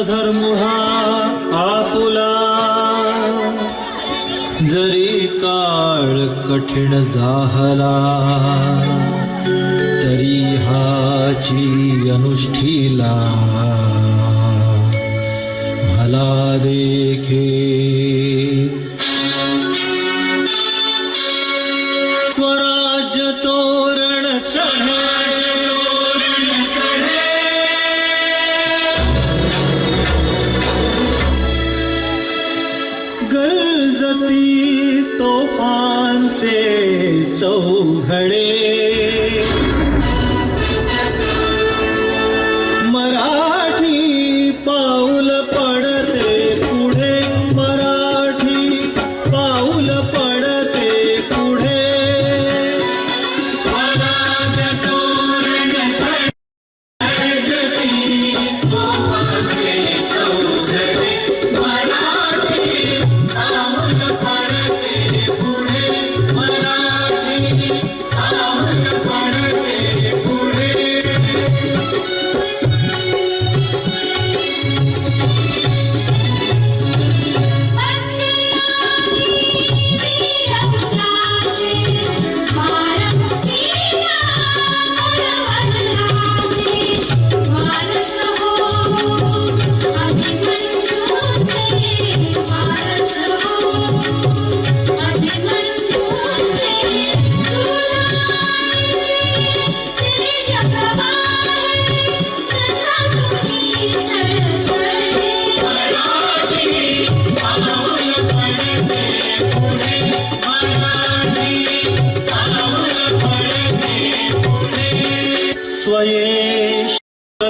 धर्म हा आपुला. जरी काळ कठीण झाला तरी हाची अनुष्ठीला. भला देखे ती तोफांचे चौघडे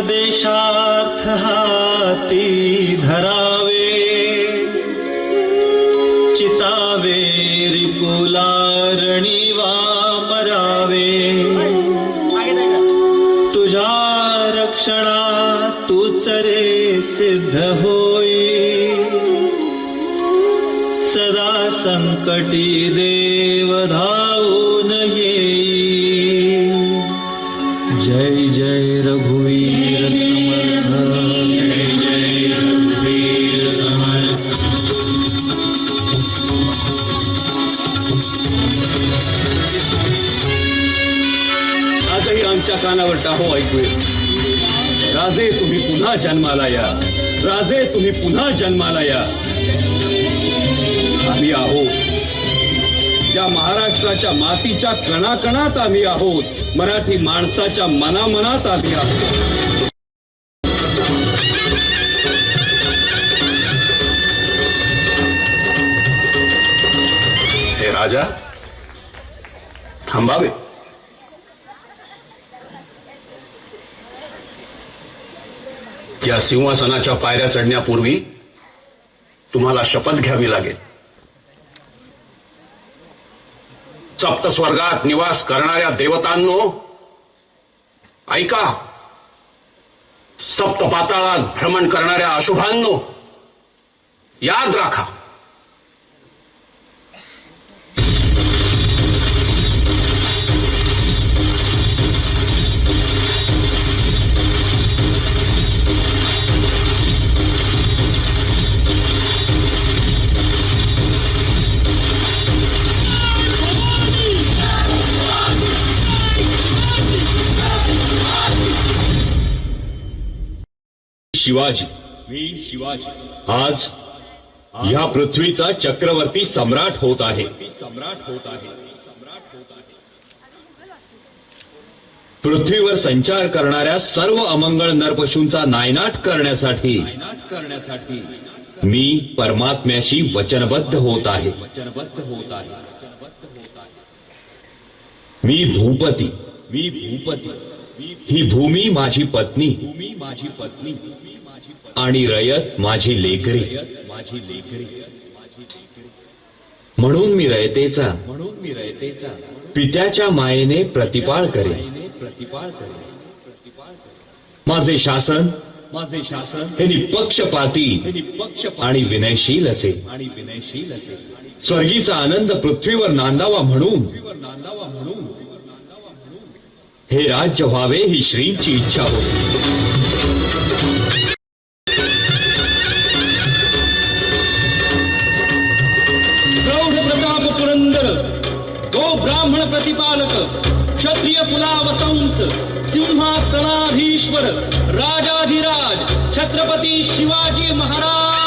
देशार्थ हाती धरावे चितावे रिपुलारणी वापरावे तुझ्या रक्षणा तूच रे सिद्ध होई. सदा संकटी देवधा जय जय रघुवीर आजही आमच्या कानावर टाहो ऐकू येतो. राजे, तुम्ही पुन्हा जन्माला या राजे, तुम्ही पुन्हा जन्माला या आम्ही आहोत. या महाराष्ट्राच्या मातीच्या कणाकणात आम्ही आहोत. मराठी माणसाच्या मनामनात आम्ही आहोत. हे राजा थांबावे या सिंहासनाच्या पायऱ्या चढण्यापूर्वी तुम्हाला शपथ घ्यावी लागेल. सप्त स्वर्गात निवास करणाऱ्या देवतांनो ऐका. सप्त पाताळात भ्रमण करणाऱ्या अशुभांनो याद राखा. शिवाजी. मी शिवाजी आज या पृथ्वीचा चक्रवर्ती सम्राट होत आहे. सम्राट होत आहे पृथ्वीवर संचार करणाऱ्या सर्व अमंगळ नरपशूंचा नायनाट करण्यासाठी करण्यासाठी मी परमात्म्याशी वचनबद्ध होत आहे. वचनबद्ध होत आहे मी भूपती मी भूपती. ही भूमी माझी पत्नी. भूमी माझी पत्नी आणि रयत माझी लेकरी. माझी लेकरी म्हणून मी रयतेचा म्हणून मी रयतेचा पित्याच्या मायेने प्रतिपाळ करे प्रतिपाळ करे माझे शासन माझे शासन हे निपक्षपाती निपक्ष आणि विनयशील असे आणि विनयशील असे. स्वर्गीचा आनंद पृथ्वीवर नांदावा म्हणून हे राज्य व्हावे ही श्रींची इच्छा होती. ब्राह्मण प्रतिपालक क्षत्रिय पुलावतंस सिंहासनाधीश्वर राजाधिराज छत्रपती शिवाजी महाराज.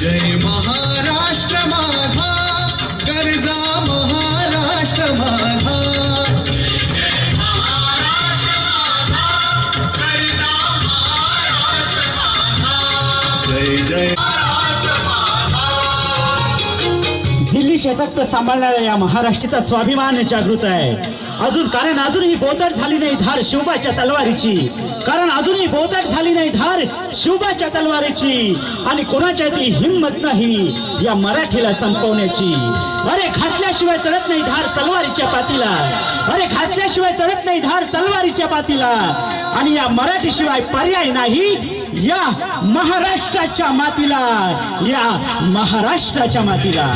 जय महाराष्ट्र माझा कर्जा महाराष्ट्र माझा. जय जय दिल्ली शतक सांभाळणाऱ्या या महाराष्ट्राचा स्वाभिमान जागृत आहे. अजून कारण अजूनही बोतट झाली नाही धार शिवबाच्या तलवारीची. कारण अजूनही बोतट झाली नाही धार शिवबाच्या तलवारीची. आणि कोणाच्या ती हिंमत नाही या मराठीला संपवण्याची. अरे घासल्याशिवाय चढत नाही धार तलवारीच्या पातीला. अरे घासल्याशिवाय चढत नाही धार तलवारीच्या पातीला. आणि या मराठीशिवाय पर्याय नाही या महाराष्ट्राच्या मातीला. या महाराष्ट्राच्या मातीला.